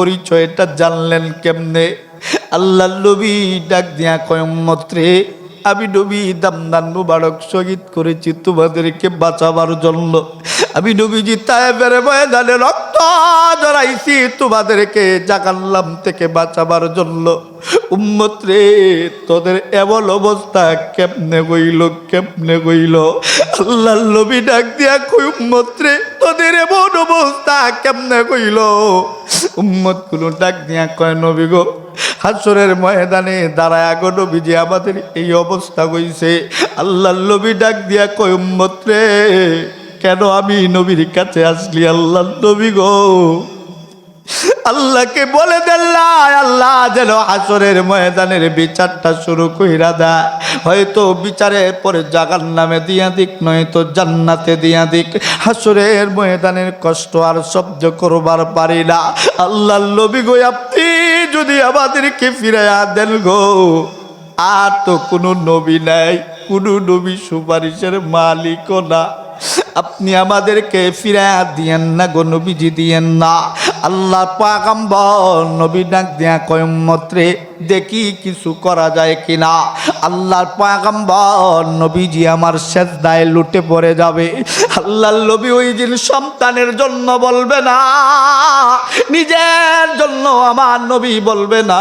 পরিচয়টা জানলেন কেমনে? আল্লাহ নবী ডাক দিয়া কয়মত্রে আমি নবী দামদান মুবারক শহীদ করেছি, তোমাদেরকে বাঁচাবার জন্য। আমি নবীজি তায়েবের ময়দানে রক্ত জড়াইছি, তোমাদেরকে জাগাল্লাম থেকে বাঁচাবার জন্য। উম্মত রে, তোদের এমন অবস্থা কেমনে গইল কেমনে গইল আল্লাহ নবী ডাক দিয়া কই উম্মত রে তোদের এমন অবস্থা কেমনে কইল? উম্মতগুলো ডাক দিয়া কয়, নবী গো, হাসরের ময়দানে দাঁড়ায় আগো নবীজি, আমাদের এই অবস্থা হইছে। আল্লাহ নবী ডাক দিয়া কয়, উম্মত রে, কেন আমি নবীর কাছে আসলি আল্লাহ নবী গো? আল্লাহকে বলে দেল্লাই আল্লাহ যেন হাসরের ময়দানের বিচারটা শুরু কইরা দেয়। হয়তো বিচারের পরে জাগার নামে দিয়া দিক, নয়তো জান্নাতে দিয়া দিক। হাসরের ময়দানের কষ্ট আর সহ্য করবার পারি না। আল্লাহ লবি গো, আপনি যদি আমাদেরকে ফিরাইয়া দেন গো, আর তো কোনো নবী নাই, কোনো নবী সুপারিশের মালিকও না। আপনি আমাদেরকে ফিরাইয়া দিয়েন না গো, নবীজি দিয়েন না। আল্লাহ পাগাম্বর নবী ডাক দিয়া কয়মত্রে দেখি কিছু করা যায় কিনা। আল্লাহর পাগাম্বর নবীজি আমার শেষ দায় লুটে পড়ে যাবে। আল্লাহর নবী ওই দিন সন্তানের জন্য বলবে না। নিজের জন্য আমার নবী বলবে না।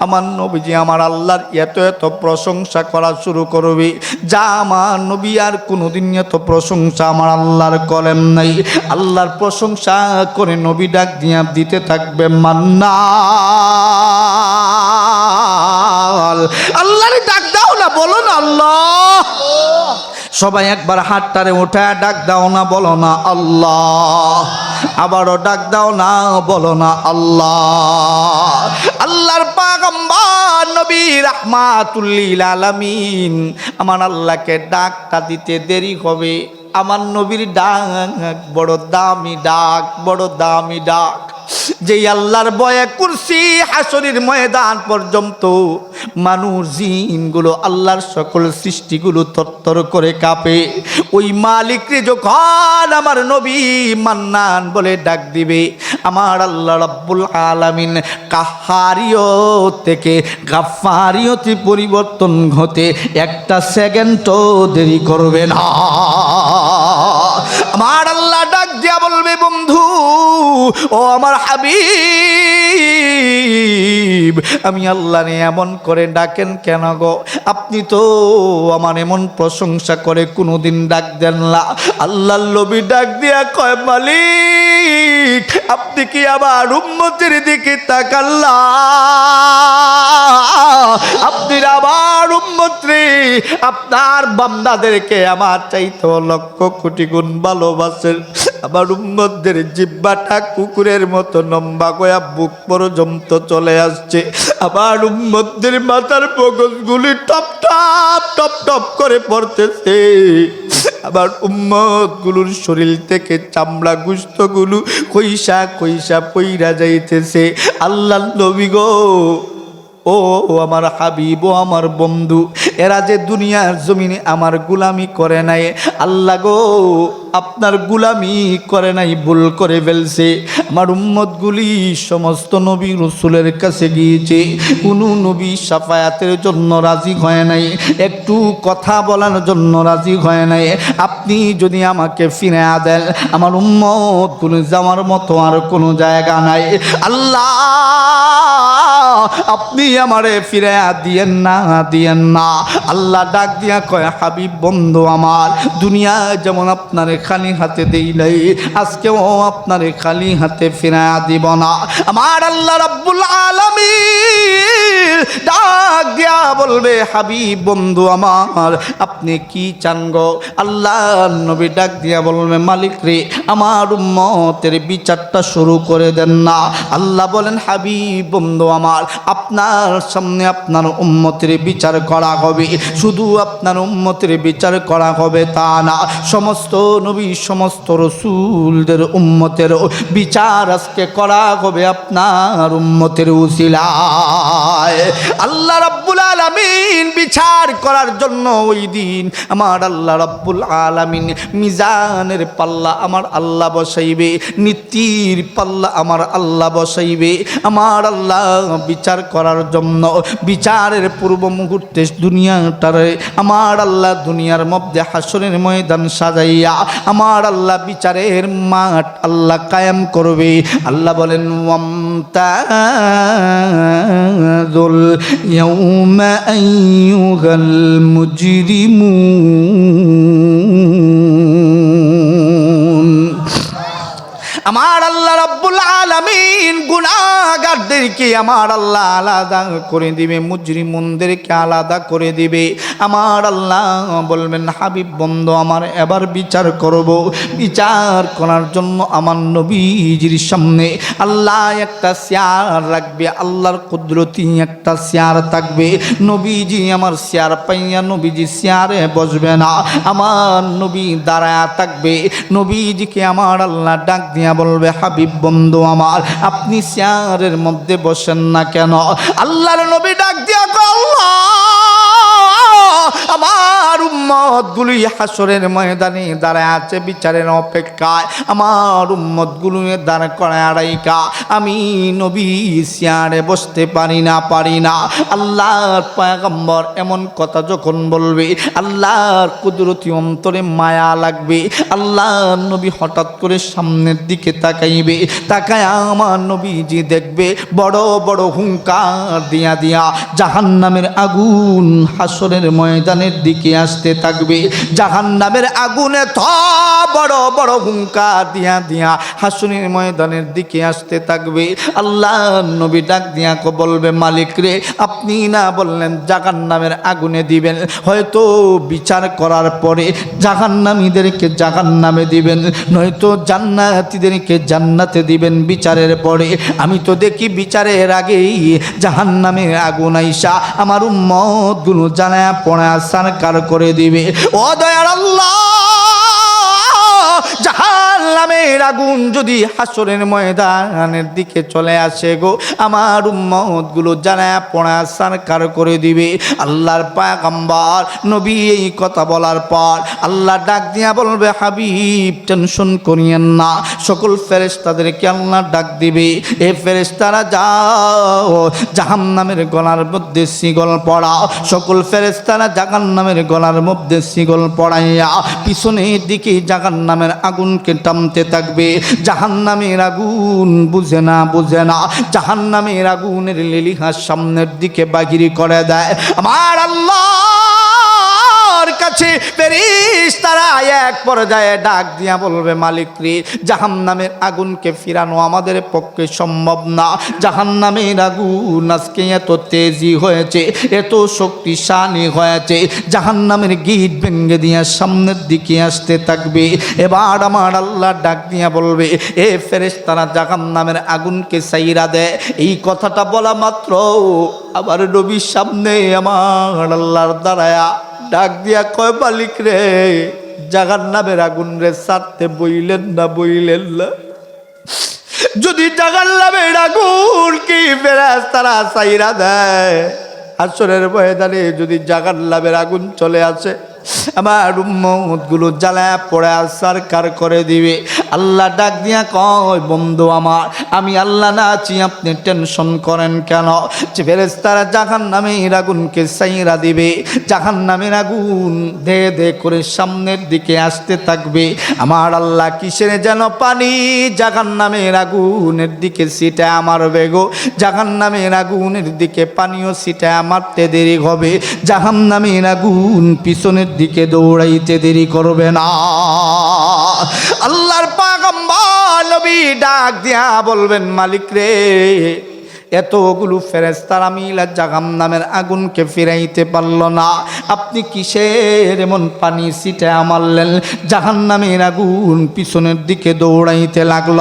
আমার নবীজি আমার আল্লাহর এত এত প্রশংসা করা শুরু করবে। যা আমার নবী আর কোনোদিন এত প্রশংসা আমার আল্লাহর করেন নাই। আল্লাহর প্রশংসা করে নবী ডাক দিয়া দিতে থাকবে, মান্না। আল্লাহরে ডাক দাও না, বলো না আল্লাহ। সবাই একবার হাতটারে উঠায় ডাক দাও না, বলো না আল্লাহ। আবারও ডাক দাও না, বলো না আল্লাহ। আল্লাহর পাগম্বার নবী রাহমাতুল্লিল আলামিন, আমার আল্লাহকে ডাকটা দিতে দেরি হবে। আমার নবীর ডাক, বড় দামি ডাক, বড় দামি ডাক। যেই আল্লাহর বয়ে কুরসি হাসরির ময়দান পর্যন্ত মানুষ জিনগুলো আল্লাহর সকল সৃষ্টিগুলো তত্তর করে কাঁপে। ওই মালিকরে যখন আমার নবী মান্নান বলে ডাক দিবে, আমার আল্লাহ রাব্বুল আলামিন কাহারিও থেকে গাফারিয়তে পরিবর্তন হতে একটা সেকেন্ডও দেরি করবে না। আমার বন্ধু, ও আমার হাবিব, আমি আল্লাহ নিয়ে এমন করে ডাকেন কেন গো? আপনি তো আমার এমন প্রশংসা করে কোনোদিন ডাক দেন না। আল্লাহ লবি ডাক দিয়া কয়, মালিক, আপনি কি আবার উম্মতির দিকে তাকাল্লা আপনি আবার উম্মত্রী, আপনার বান্দাদেরকে আমার চাইতে লক্ষ কোটি গুণ ভালোবাসেন। আমার উম্মতদের জিব্বাটা কুকুরের মতো লম্বা গয়া বুক পর্যন্ত চলে আসছে। আমার উম্মতদের মাথার বগলগুলি টপ টপ টপ টপ করে পড়তেছে। আবার উম্মতগুলোর শরীর থেকে চামড়া গুস্তগুলো কইসা কইসা পইরা যাইতেছে। আল্লাহ নবী গো ও আমার হাবিব, ও আমার বন্ধু, এরা যে দুনিয়ার জমিনে আমার গুলামি করে নাই, আল্লাহ গো, আপনার গুলামি করে নাই, ভুল করে ফেলছে। আমার উম্মতগুলি সমস্ত নবী রসুলের কাছে গিয়েছে, কোনো নবী সাফায়াতের জন্য রাজি হয় নাই, একটু কথা বলার জন্য রাজি হয় নাই। আপনি যদি আমাকে ফিরে দেন, আমার উম্মতগুলি যাওয়ার মতো আর কোনো জায়গা নাই। আল্লাহ আপনি আমারে ফিরে দিয়েন না দিয়েন না। আল্লাহ ডাক দিয়া কয়, হাবিব, বন্ধু আমার দুনিয়া যেমন আপনার খালি হাতে দেই নাই, আজকেও আপনার খালি হাতে ফিরে দিব না। আমার আল্লাহ রাব্বুল আলামিন ডাক দিয়া বলবে, হাবিব, বন্ধু আমার, আপনি কি চান গো? আল্লাহ নবী ডাক দিয়া বলবে, মালিক রে, আমার উম্মতের বিচারটা শুরু করে দেন না। আল্লাহ বলেন, হাবিব, বন্ধু আমার আপনার সামনে আপনার উম্মতের বিচার করা হবে। শুধু আপনার উম্মতের বিচার করা হবে তা না, সমস্ত নবী, সমস্ত রসুলদের উম্মতের বিচার আজকে করা হবে আপনার উম্মতের উসিলায়। আল্লাহ রাব্বুল আলামিন বিচার করার জন্য ওই দিন আমার আল্লাহ রাব্বুল আলামিন মিজানের পাল্লা আমার আল্লাহ বসাইবে, নীতির পাল্লা আমার আল্লাহ বসাইবে, আমার আল্লাহ বিচার করার জন্য বিচারের পূর্ব মুহূর্তে দুনিয়াটারে আমার আল্লাহ দুনিয়ার মধ্যে হাসরের ময়দান সাজাইয়া আমার আল্লাহ বিচারের মাঠ আল্লাহ কায়েম করবে। আল্লাহ বলেন আমার আল্লাহ রাব্বুল আলামিন গুনাহগারদেরকে আমার আল্লাহ আলাদা করে দিবে, মুজরিমুনদেরকে আলাদা করে দিবে। আমার আল্লাহ বলবেন, হাবিব বন্ধু, আমার এবার বিচার করব। বিচার করার জন্য আমার নবীজির সামনে আল্লাহ একটা চেয়ার রাখবে, আল্লাহর কুদরতি একটা চেয়ার থাকবে। নবীজি আমার চেয়ার পাইয়া নবীজি চেয়ারে বসবে না, আমার নবী দাঁড়ায় থাকবে। নবীজিকে আমার আল্লাহ ডাক দিয়া বলবে, হাবিব বন্ধু আমার, আপনি চেয়ারের মধ্যে বসেন না কেন? আল্লাহর নবী ডাক দিয়া আল্লাহ! আমার উম্মত গুলি হাসরের ময়দানে দাঁড়ায় আছে, বিচারের অপেক্ষায়। আমার উম্মতগুলো দাঁড় করে আড়াইকা আমি নবী সিয়ারে বসতে পারি না পারি না। আল্লাহর পয়গম্বর এমন কথা যখন বলবে, আল্লাহর কুদরতি অন্তরে মায়া লাগবে। আল্লাহর নবী হঠাৎ করে সামনের দিকে তাকাইবে, তাকায় আমার নবীজি দেখবে, বড় বড় হুঙ্কার দিয়া দিয়া জাহান্নামের আগুন হাসরের ময়দানের দিকে আসতে থাকবে। জাহান্নামের আগুনে থ বড় বড় হুঙ্কার দিয়া দিয়া হাসনের ময়দানের দিকে আসতে থাকবে। আল্লাহ নবী ডাক দিয়া কো বলবে, মালিক রে, আপনি না বললেন জাহান্নামের আগুনে দিবেন। হয়তো বিচার করার পরে জাহান্নামীদেরকে জাহান্নামে দিবেন, নয়তো জান্নাতীদেরকে জান্নাতে দিবেন বিচারের পরে। আমি তো দেখি বিচারের আগেই জাহান্নামের আগুন আইসা আমার উম্মতগুলো জানায় পড়া সারকার করে দিবে ও দয়ার আল্লাহ জাহান্নামের আগুন যদি হাসরের ময়দানের দিকে চলে আসে গো, আমার উম্মতগুলো জানায় পড়া সারকার করে দিবে। আল্লাহর পায়গাম্বার নবী এই কথা বলার পর আল্লাহ ডাক দিয়া বলবে, হাবিব, টেনশন করিয়েন না, সকল ফেরেশতাদেরকে আল্লাহ ডাক দিবে। এ ফেরেশতারা যাও, জাহান্নামের গলার মধ্যে সিগল পড়াও। সকল ফেরেশতারা জাহান্নামের গলার মধ্যে সিগল পড়াইয়া, পিছনের দিকে জাহান্নামের আগুনকে টামতে থাকবে। জাহান্নামের আগুন বুঝে না বুঝে না। জাহান্নামের আগুনের লিলিহার সামনের দিকে বাগিরি করে দেয়। আমার আল্লাহর কাছে পেরিস তারা এক পর্যায়ে ডাক দিয়া বলবে, মালিক রে, জাহান্নামের আগুনকে ফিরানো আমাদের পক্ষে সম্ভব না। জাহান্নামের আগুন আজকে এত তেজি হয়েছে, এত শক্তিশালী হয়েছে। জাহান্নামের গিট ভেঙ্গে দিয়া সামনের দিকে আসতে থাকবে। এবার আমার আল্লাহ ডাক দিয়া বলবে, এ ফেরেস তারা জাহান্নামের আগুনকে সাইরা দেয় এই কথাটা বলা মাত্র আবার নবীর সামনে, আমার আল্লাহর দাঁড়ায়া ডাক দিয়া কয়, মালিক রে, জাগার নামের আগুন রে, সারতে বইলেন না বইলেন না। যদি জাগার নামের আগুন কি বেড়াস তারা সাইরা দেয়? আসরের ময়দানে যদি জাগার লাভের আগুন চলে আসে আমার উম্মতগুলো জ্বালায় পড়ে সরকার করে দিবে। আল্লাহ ডাক দিয়া কয়, বন্ধু আমার, আমি আল্লাহ না আছি, আপনি টেনশন করেন কেন? যে ফেরেস্তারা জাহান নামের আগুনকে সাইরা দিবে জাহান নামের আগুন ধে ধে করে সামনের দিকে আসতে থাকবে। আমার আল্লাহ কিসের যেন পানি? জাহান নামের আগুনের দিকে সিটা আমার বেগো জাহান নামের রাগুনের দিকে পানিও সিটা মারতে দেরি হবে। জাহান নামের আগুন পিছনের দিকে দৌড়াইতে দেরি করবে না। আল্লাহর পাগম্বা নবী ডাক দিয়া বলবেন মালিক রে এতগুলো ফেরেস্তারা মিলা জাগাম নামের আগুনকে ফিরাইতে পারল না। আপনি কিসের এমন পানি সিটে মারলেন জাহান নামের আগুন পিছনের দিকে দৌড়াইতে লাগল।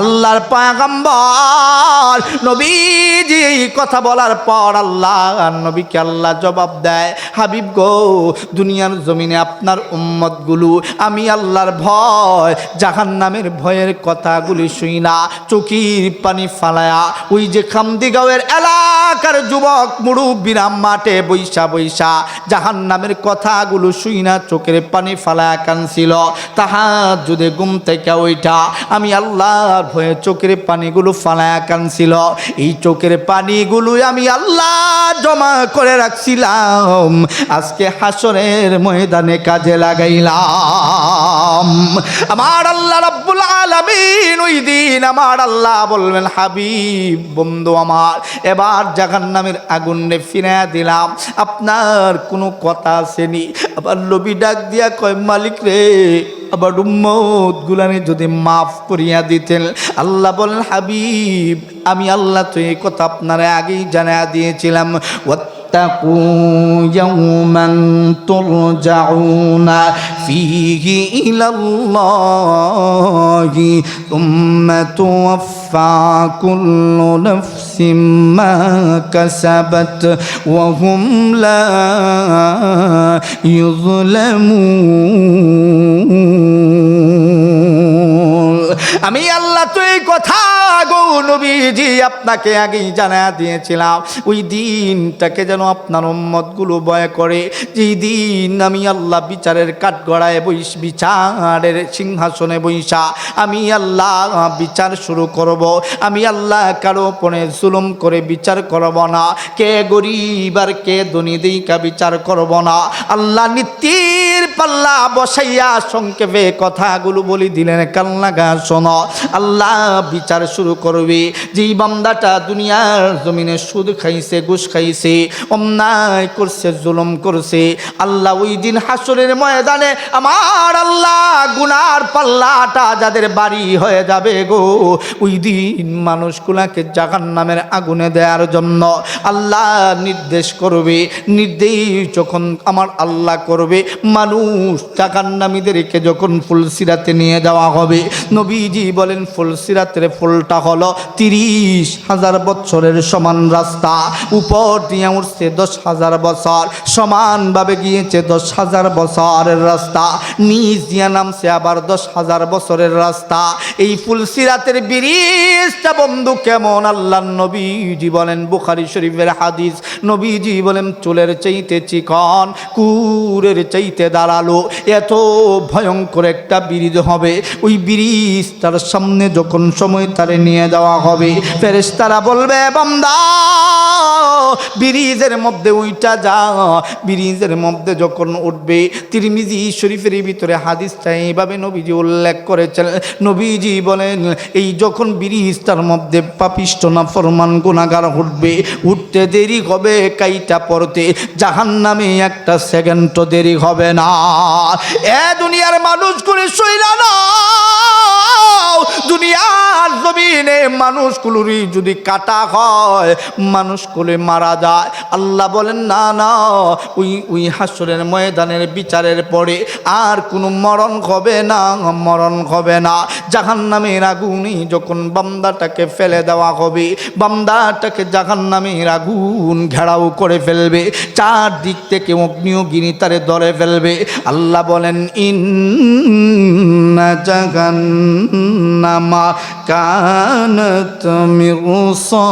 আল্লাহর পাগাম্বার নবীজি কথা বলার পর আল্লাহ নবীকে আল্লাহ জবাব দেয়, হাবিব গো, দুনিয়ার জমিনে আপনার উম্মতগুলো, আমি আল্লাহর ভয়, জাহান নামের ভয়ের কথাগুলি শুই না। চকির পানি ফালায়া, ওই যে খামদিগাঁওয়ের এলাকার যুবক মুরুব্বিরা মাঠে বৈশা বৈশা জাহান নামের কথাগুলো শুই না চোখের পানি ফালায়া কানছিল। তাহা যদি ঘুম থেকে ওইটা আমি আল্লাহর ভয়ে চোখের পানিগুলো ফালায়া কানছিল। এই চোখের পানিগুলো আমি আল্লাহ জমা করে রাখছিলাম। আজকে হাসরের ময়দানে কাজে লাগাইলাম। আমার আল্লাহ রব্বুল আলামিন ওই দিন আমার আল্লাহ বলবেন, হাবিব বন্ধু আমার। এবার জাহান নামের আগুন নে ফিরে দিলাম। আপনার কোনো কথা আসেনি। আবার লবি ডাক দিয়া কয়, মালিক রে, আবার উম্মত গুলানি যদি মাফ করিয়া দিতেন। আল্লাহ বলেন, হাবিব, আমি আল্লাহ তো এই কথা আপনারা আগেই জানা দিয়েছিলাম। واتقوا يوما ترجعون فيه إلى الله ثم توفى كل نفس ما كسبت وهم لا يظلمون আমি আল্লাহ তো এই কথা গো নবীজি আপনাকে আগেই জানা দিয়েছিলাম, ওই দিনটাকে যেন আপনার উম্মতগুলো ভয় করে। যেই দিন আমি আল্লাহ বিচারের কাঠগড়ায় বইস বিচারের সিংহাসনে বইসা আমি আল্লাহ বিচার শুরু করব, আমি আল্লাহ কারও পরে জুলুম করে বিচার করব না। কে গরিব আর কে ধনী দিকা বিচার করব না। আল্লাহ নিত্যের পাল্লা বসাইয়া সংক্ষেপে কথাগুলো বলি দিলেন, কান্না গা শোনো। আল্লাহ বিচার শুরু করবে যেই বান্দাটা দুনিয়ার জমিনে সুদ খাইছে, ঘুষ খাইছে, অন্যায় করছে, জুলুম করছে, আল্লাহ ওই দিন হাসরের ময়দানে আমার আল্লাহ গুনার পাল্লাটা যাদের বাড়ি হয়ে যাবে গো, ওই দিন মানুষগুলাকে জাগান নামের আগুনে দেওয়ার জন্য আল্লাহ নির্দেশ করবে। নির্দেশ যখন আমার আল্লাহ করবে, মানুষ জাগান্নামীদেরকে যখন ফুলসিরাতে নিয়ে যাওয়া হবে, নবীজি বলেন, ফুলসিরাতের ফুলটা হলো তিরিশ হাজার বছরের সমান রাস্তা। উপর দিয়ে উঠছে দশ হাজার বছর, সমানভাবে গিয়েছে দশ হাজার বছরের রাস্তা। নিচ দিয়া নামছে আবার দশ হাজার বছরের রাস্তা। এই ফুলসিরাতের ব্রিজটা বন্ধু কেমন? আল্লাহ নবীজি বলেন, বুখারি শরীফের হাদিস, নবীজি বলেন, চুলের চাইতে চিকন, কুরের চাইতে দাঁড়াল এত ভয়ঙ্কর একটা ব্রিজ হবে। ওই ব্রিজ তার সামনে যখন সময় তারে নিয়ে যাওয়া হবে। ফেরেস তারা বলবে, বান্দা, ব্রিজের মধ্যে উইটা যা। ব্রিজের মধ্যে যখন উঠবে, তিরমিজি শরীফের ভিতরে হাদিসটা এইভাবে নবীজি উল্লেখ করেছেন। নবীজি বলেন, এই যখন ব্রিজটার মধ্যে পাপিষ্ট না ফরমান গুণাগার উঠবে, উঠতে দেরি হবে কাইটা পড়তে। জাহান নামে একটা সেকেন্ডও দেরি হবে না। এ দুনিয়ার মানুষগুলি শৈলা না। দুনিয়ার জমিনে মানুষগুলোরই যদি কাটা হয়, মানুষগুলি মারা যায়। আল্লাহ বলেন, না না, ওই ওই হাসরের ময়দানের বিচারের পরে আর কোনো মরণ হবে না, মরণ হবে না। জাহান নামের আগুনই যখন বান্দাটাকে ফেলে দেওয়া হবে বামদাটাকে জাহান নামের আগুন ঘেরাও করে ফেলবে, চারদিক থেকে অগ্নিয়গিনি তারে ধরে ফেলবে। আল্লাহ বলেন ইন জাহান্নামা কানত মিরসাদা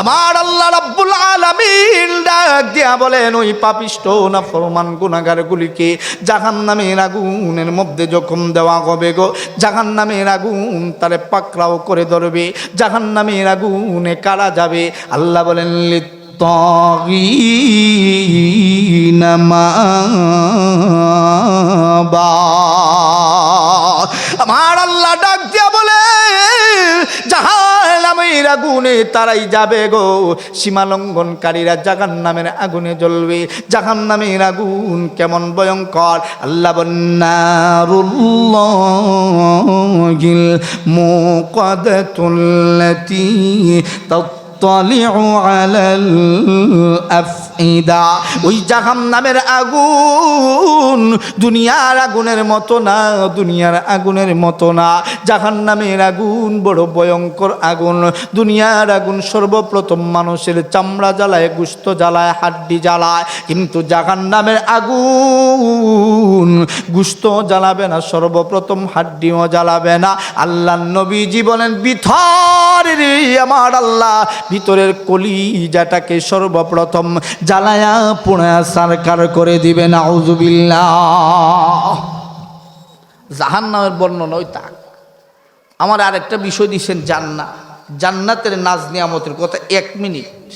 আমার আল্লাহ রাব্বুল আলামিন ডাক দিয়া বলেন, ওই পাপিষ্ট না ফরমান গুনাগারগুলিকে গুনাহগারগুলিকে জাহান্নামের আগুনের মধ্যে যখন দেওয়া হবে গো। জাহান্নামের আগুন তারে পাকড়াও করে ধরবে, জাহান্নামের আগুনে কারা যাবে। আল্লাহ বলেন للطاغين مآبا আমার আল্লাহ ডাক দিয়া বলে জাহান্নামের আগুনে তারাই যাবে গো সীমা লঙ্ঘনকারীরা জাহান নামের আগুনে জ্বলবে জাহান নামের আগুন কেমন ভয়ঙ্কর আল্লাহ বন্নারুল্লাহিল মুকাদাতুল্লাতি يطلع ওই জাহাম নামের আগুন দুনিয়ার আগুনের মতো না, দুনিয়ার আগুনের মতো না। জাহান নামের আগুন বড় ভয়ঙ্কর আগুন। দুনিয়ার আগুন সর্বপ্রথম মানুষের চামড়া জ্বালায়, গুস্ত জ্বালায়, হাড্ডি জ্বালায়। কিন্তু জাহান নামের আগুন গুস্ত জ্বালাবে না, সর্বপ্রথম হাড্ডিও জ্বালাবে না। আল্লাহ নবী জীবনের বিথর! রে আমার আল্লাহ। ভিতরের কলিজাটাকে সর্বপ্রথম জ্বালায়া পুণা সারকার করে দিবে না জাহান নামের বর্ণনা ওই তাক। আমার আরেকটা বিষয় দিয়েছেন জান্না জান্নাতের নাজ নিয়ামতের কথা এক মিনিট।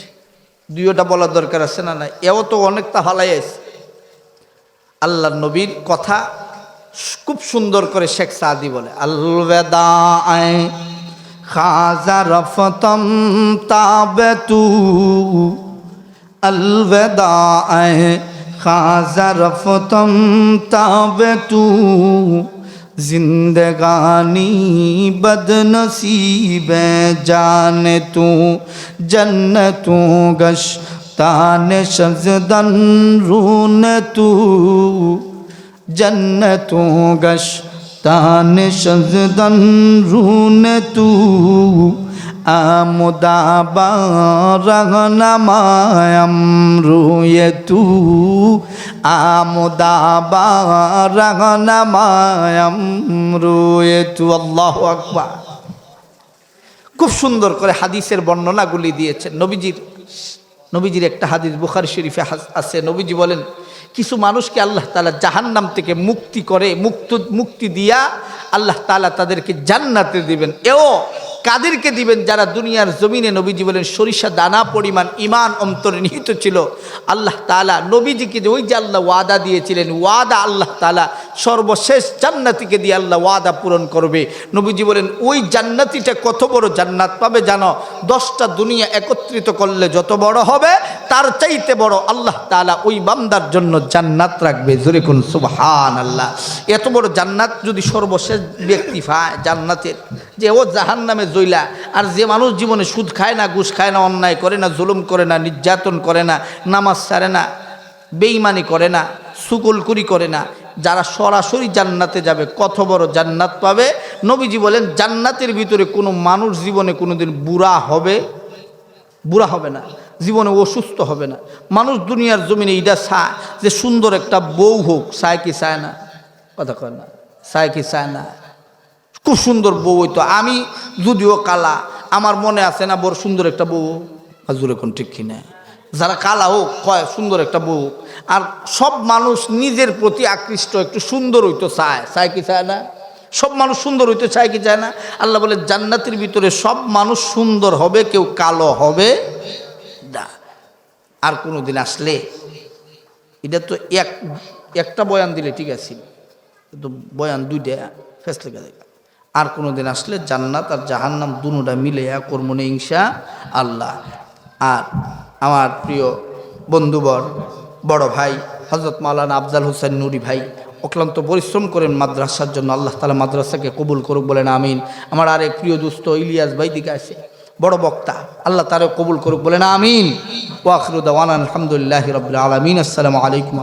দুইটা বলার দরকার আছে না না এও তো অনেকটা হালাই আছে। আল্লাহ নবীর কথা খুব সুন্দর করে শেখ সাদি বলে আলবেদা আয় خاض رفتم تابتو. الوداع خاض رفتم تابتو. زندگانی بد نصیب جان تو جنتوں گش تان شزدن رون تو جنتوں گش तान शजदन रून तू আমুদাবা রহনামায়াম রুয়েতু আমুদাবা রহনামায়াম রুয়েতু আল্লাহ আকবার খুব সুন্দর করে হাদিসের বর্ণনাগুলি দিয়েছেন নবীজির নবীজির একটা হাদিস বুখারি শরীফে হাস- আছে নবীজি বলেন কিছু মানুষকে আল্লাহ তালা জাহান্নাম থেকে মুক্তি করে, মুক্ত মুক্তি দিয়া আল্লাহ তালা তাদেরকে জান্নাতে দিবেন। এও কাদেরকে দিবেন যারা দুনিয়ার জমিনে নবীজি বলেন, সরিষা, দানা, পরিমাণ, ইমান, অন্তরে নিহিত ছিল। আল্লাহ তালা নবীজিকে ওই যে আল্লাহ ওয়াদা দিয়েছিলেন, ওয়াদা আল্লাহ তালা সর্বশেষ জান্নাতিকে দিয়ে আল্লাহ ওয়াদা পূরণ করবে। নবীজি বলেন, ওই জান্নাতিটা কত বড় জান্নাত পাবে জানো? দশটা দুনিয়া একত্রিত করলে যত বড় হবে, তার চাইতে বড় আল্লাহ তালা ওই বান্দার জন্য জান্নাত রাখবে। জোরে সুবহান আল্লাহ এত বড় জান্নাত যদি সর্বশেষ ব্যক্তি পায় জান্নাতের, যে ও জাহান নামে জইলা। আর যে মানুষ জীবনে সুদ খায় না, ঘুষ খায় না, অন্যায় করে না, জুলুম করে না, নির্যাতন করে না, নামাজ ছাড়ে না বেইমানি করে না, সুকুলকুরি করে না, যারা সরাসরি জান্নাতে যাবে, কত বড় জান্নাত পাবে? নবীজি বলেন, জান্নাতের ভিতরে কোনো মানুষ জীবনে কোনোদিন বুড়া হবে বুড়া হবে না, জীবনে অসুস্থ হবে না। মানুষ দুনিয়ার জমিনে এইটা চায় যে সুন্দর একটা বউ হোক চায় কি চায় না? কথা কয় না চায় কি চায় না? খুব সুন্দর বউ হইতো। আমি যদিও কালা, আমার মনে আছে না বড় সুন্দর একটা বউ। হাজুর, এখন ঠিক কিনা? যারা কালা হোক, কয় সুন্দর একটা বউ। আর সব মানুষ নিজের প্রতি আকৃষ্ট, একটু সুন্দর হইতো চায়। চায় কি চায় না? সব মানুষ সুন্দর হইতে, চায় কি চায় না? আল্লাহ বলে, জান্নাতের ভিতরে সব মানুষ সুন্দর হবে, কেউ কালো হবে না। আর কোনো দিন আসলে, এটা তো এক, একটা বয়ান দিলে ঠিক আছে। কিন্তু বয়ান দুইটা ফেসলে গেলে আর কোনো দিন আসলে জান্নাত আর জাহান্নাম দুটা মিলে কর্মনে ইংসা আল্লাহ। আর আমার প্রিয় বন্ধুবর, বড় ভাই হজরত মাওলানা আফজাল হোসেন নুরি ভাই, অক্লান্ত পরিশ্রম করেন মাদ্রাসার জন্য, আল্লাহ তালা মাদ্রাসাকে কবুল করুক বলেন, আমিন। আমার আরেক প্রিয় দুস্থ ইলিয়াস ভাই দিকে আছে বড় বক্তা, আল্লাহ তারা কবুল করুক বলেন, আমিন। ওয়াখরুদ্দাওয়ান আলহামদুলিল্লাহ রবিল আলমিন, আসসালামু আলাইকুম।